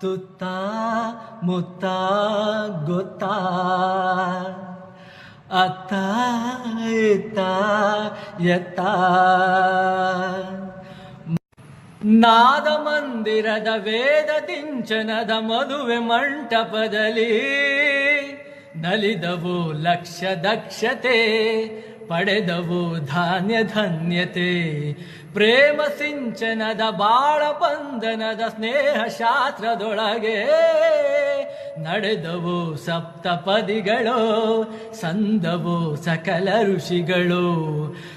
ತುತ್ತ ಮುತ್ತ ಗೊತ್ತ? ಅತ್ತ ಇತ್ತ ಎತ್ತ? ನಾದ ಮಂದಿರದ ವೇದ ತಿಂಚನದ ಮದುವೆ ಮಂಟಪದಲ್ಲಿ ನಲಿದವು ಲಕ್ಷ ದಕ್ಷತೆ ಪಡೆದವು ಧಾನ್ಯ ಧನ್ಯತೆ. ಪ್ರೇಮ ಸಿಂಚನದ ಬಾಳ ಬಂಧನದ ಸ್ನೇಹ ಶಾಸ್ತ್ರದೊಳಗೆ. ನಡೆದವು ಸಪ್ತಪದಿಗಳು ಸಂದವು ಸಕಲ ಋಷಿಗಳು.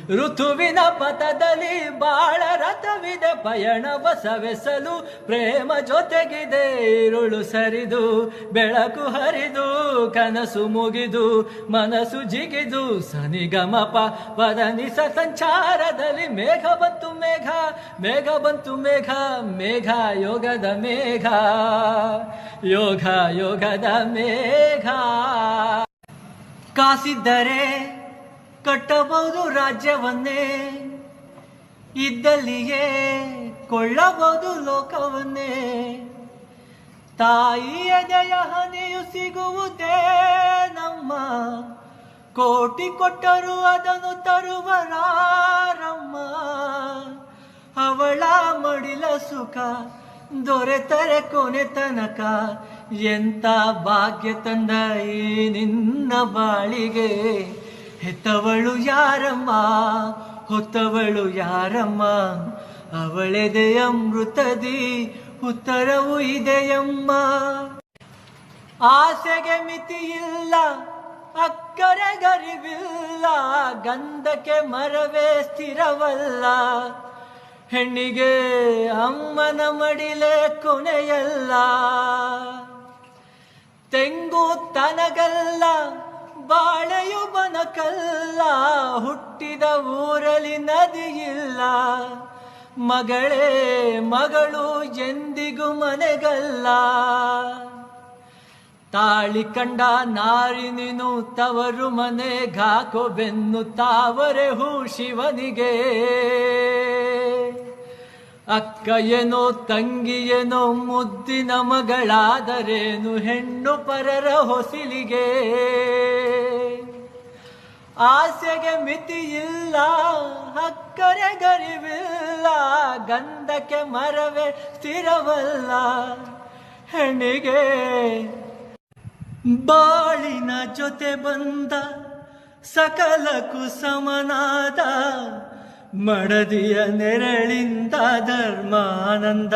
ಋತುವಿನ ಪಥದಲ್ಲಿ ಬಾಳ ರಥವಿದೆ, ಪಯಣ ಬಸವೆಸಲು ಪ್ರೇಮ ಜೊತೆಗಿದೆ. ಇರುಳು ಸರಿದು, ಬೆಳಕು ಹರಿದು, ಕನಸು ಮುಗಿದು, ಮನಸ್ಸು ಜಿಗಿದು ಸನಿಗಮಪ ಪದನಿಸ ಸಂಚಾರದಲ್ಲಿ ಮೇಘ ಬಂತು ಮೇಘ ಮೇಘ ಬಂತು ಮೇಘ ಮೇಘ ಯೋಗದ ಮೇಘ. ಯೋಗ, ಯೋಗದ ಮೇಘ. ಕಾಸಿದ್ದರೆ ಕಟ್ಟಬಹುದು ರಾಜ್ಯವನ್ನೇ. ಇದ್ದಲ್ಲಿಯೇ ಕೊಳ್ಳಬಹುದು ಲೋಕವನ್ನೇ. ತಾಯಿಯ ಜಯ ಹನಿಯು ಸಿಗುವುದೇ ನಮ್ಮ. ಕೋಟಿ ಕೊಟ್ಟರು ಅದನ್ನು ತರುವರಾರಮ್ಮ. ಅವಳ ಮಡಿಲ ಸುಖ ದೊರೆತರೆ ಕೊನೆ ತನಕ ಎಂತ ಭಾಗ್ಯ ತಂದ ಈ ನಿನ್ನ ಬಾಳಿಗೆ? ಹೆತ್ತವಳು ಯಾರಮ್ಮ? ಹೊತ್ತವಳು ಯಾರಮ್ಮ? ಅವಳೆದೆ ಅಮೃತದಿ ಉತ್ತರವು ಇದೆಯಮ್ಮ. ಆಸೆಗೆ ಮಿತಿಯಿಲ್ಲ, ಅಕ್ಕರೆ ಗರಿವಿಲ್ಲ, ಗಂಧಕ್ಕೆ ಮರವೇ ಸ್ಥಿರವಲ್ಲ. ಹೆಣ್ಣಿಗೆ ಅಮ್ಮನ ಮಡಿಲೆ ಕೊನೆಯಲ್ಲ. ತೆಂಗು ತನಗಲ್ಲ, ಬಾಳೆಯು ಬನಕಲ್ಲ, ಹುಟ್ಟಿದ ಊರಲ್ಲಿ ನದಿಯಿಲ್ಲ ಮಗಳೇ, ಮಗಳು ಎಂದಿಗೂ ಮನೆಗಲ್ಲ. ತಾಳಿ ಕಂಡ ನಾರಿ ನೀನು ತವರು ಮನೆ ಘಾಕೋ ಬೆನ್ನು ತಾವರೆ ಹೂ ಶಿವನಿಗೆ. ಅಕ್ಕ ಏನೋ ತಂಗಿ ಏನೋ ಮುದ್ದಿನ ಮಗಳಾದರೇನು ಹೆಣ್ಣು ಪರರ ಹೊಸಿಲಿಗೆ? ಆಸೆಗೆ ಮಿತಿ ಇಲ್ಲ ಅಕ್ಕರೆ ಗರಿವಿಲ್ಲ, ಗಂಧಕ್ಕೆ ಮರವೇ ಸ್ಥಿರವಲ್ಲ, ಹೆಣ್ಣಿಗೆ. ಬಾಳಿನ ಜೊತೆ ಬಂದ ಸಕಲಕ್ಕೂ ಸಮನಾದ ಮಡದಿಯ ನೆರಳಿಂದ ಧರ್ಮಾನಂದ